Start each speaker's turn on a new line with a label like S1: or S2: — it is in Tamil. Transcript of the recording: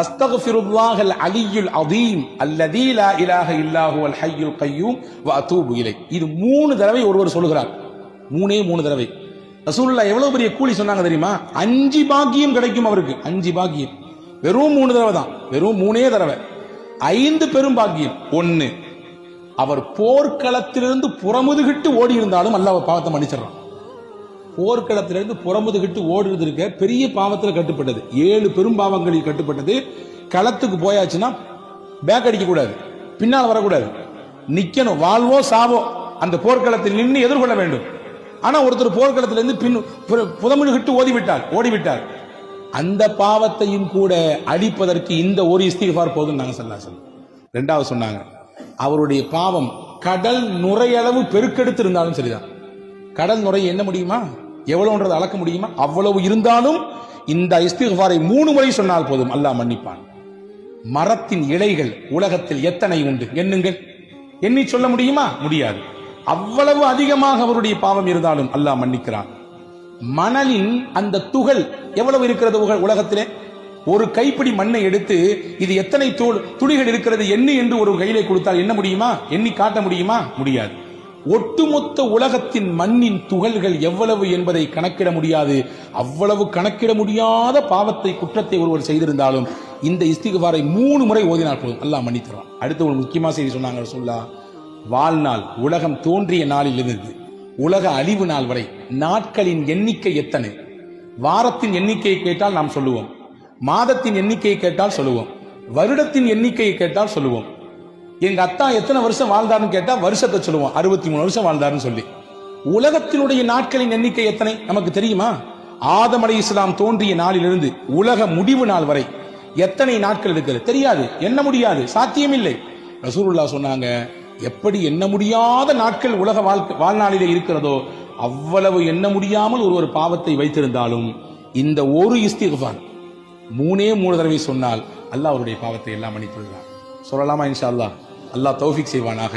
S1: அஸ்தகுல்லாஹல் الله العلي அல்லதீ லா لا இல்லாஹு அல் هو الحي வ அதூபு இலை இது மூணு தடவை ஒருவர் சொல்லுகிறார். மூணே மூணு தடவை. ரசூலுல்லா எவ்வளவு பெரிய கூலி சொன்னாங்க தெரியுமா? அஞ்சு பாக்கியம் கிடைக்கும் அவருக்கு. அஞ்சு பாக்கியம். வெறும் மூணு தடவை தான். வெறும் மூணே தடவை. ஐந்து பெரும் பாக்கியம். ஒன்னு அவர் போர்க்களத்திலிருந்து புறமுதுகிட்டு ஓடி இருந்தாலும் அல்லாஹ் பாவத்தை மன்னிச்சிடறான். போர்க்களத்திலிருந்து புறமுதுகிட்டு ஓடுறது இருக்க பெரிய பாவத்தில் கட்டுப்பட்டது. ஏழு பெரும் பாவங்களில் கட்டுப்பட்டது. களத்துக்கு போயாச்சுன்னா பேக் அடிக்க கூடாது பின்னால் வரக்கூடாது. நிக்கணும். வாழ்வோ சாவோ அந்த போர்க்களத்தில் நின்று எதிர்கொள்ள வேண்டும். ஆனா ஒருத்தர் போர்க்களத்திலிருந்து பின் புற- ஓடிவிட்டார். ஓடிவிட்டார். அந்த பாவத்தையும் கூட அழிப்பதற்கு இந்த ஒரு இஸ்திகார் போதும் நாங்க சொல்லலாம் ரெண்டாவது சொன்னாங்க அவருடைய பாவம் கடல் நுரையளவு பெருக்கெடுத்து இருந்தாலும் சரிதான். கடல் நுரை என்ன முடியுமா? எவ்வளவுன்றது அளக்க முடியுமா? அவ்வளவு இருந்தாலும் இந்த இஸ்திகாரை மூணு முறை சொன்னால் போதும். அல்லாஹ் மன்னிப்பான். மரத்தின் இலைகள் உலகத்தில் எத்தனை உண்டு? எண்ணுங்கள். எண்ணி சொல்ல முடியுமா? முடியாது. அவ்வளவு அதிகமாக அவருடைய பாவம் இருந்தாலும் அல்லாஹ் மன்னிக்கிறான். மணலின் அந்த துகள் எவ்வளவு இருக்கிறது உலகத்திலே? ஒரு கைப்பிடி மண்ணை எடுத்து இது எத்தனை தூள் துளிகள் இருக்கிறது? என்ன என்று ஒரு கையிலே கொடுத்தால் என்ன முடியுமா? எண்ணி காட்ட முடியுமா? முடியாது. ஒட்டுமொத்த உலகத்தின் மண்ணின் துகள்கள் எவ்வளவு என்பதை கணக்கிட முடியாது. அவ்வளவு கணக்கிட முடியாத பாவத்தை குற்றத்தை ஒருவர் செய்திருந்தாலும் இந்த இஸ்திகுபாரை மூணு முறை ஓதினால் போதும். அல்லாஹ் மன்னித்துறான். அடுத்து ஒரு முக்கியமான செய்தி சொன்னாங்க சொல்லா வாழ்நாள் உலகம் தோன்றிய நாளில் இருந்து உலக அழிவு நாள் வரை நாட்களின் எண்ணிக்கை எத்தனை? வாரத்தின் எண்ணிக்கையை கேட்டால் நாம் சொல்லுவோம். மாதத்தின் எண்ணிக்கையை கேட்டால் சொல்லுவோம். வருடத்தின் எண்ணிக்கையை கேட்டால் சொல்லுவோம். எங்க அத்தா எத்தனை வருஷம் வாழ்ந்தாருன்னு கேட்டா வருஷத்தை சொல்லுவோம். அறுபத்தி மூணு வருஷம் வாழ்ந்தாருன்னு சொல்லி. உலகத்தினுடைய நாட்களின் எண்ணிக்கை எத்தனை? நமக்கு தெரியுமா? ஆதம் அலை இஸ்லாம் தோன்றிய நாளிலிருந்து உலக முடிவு நாள் வரை எத்தனை நாட்கள் இருக்கிறது? தெரியாது. எண்ண முடியாது. சாத்தியமில்லை. ரசூருல்லா சொன்னாங்க எப்படி எண்ண முடியாத நாட்கள் உலக வாழ்க்கை வாழ்நாளிலே இருக்கிறதோ அவ்வளவு எண்ண முடியாமல் ஒரு ஒரு பாவத்தை வைத்திருந்தாலும் இந்த ஒரு இஸ்திகான் மூணே மூணு தடவை சொன்னால் அல்லாஹ் அவருடைய பாவத்தை எல்லாம் மன்னித்து சொல்லலாமா இன்ஷா அல்லாஹ்? அல்லாஹ் தௌஃபிக் செய்வானாக.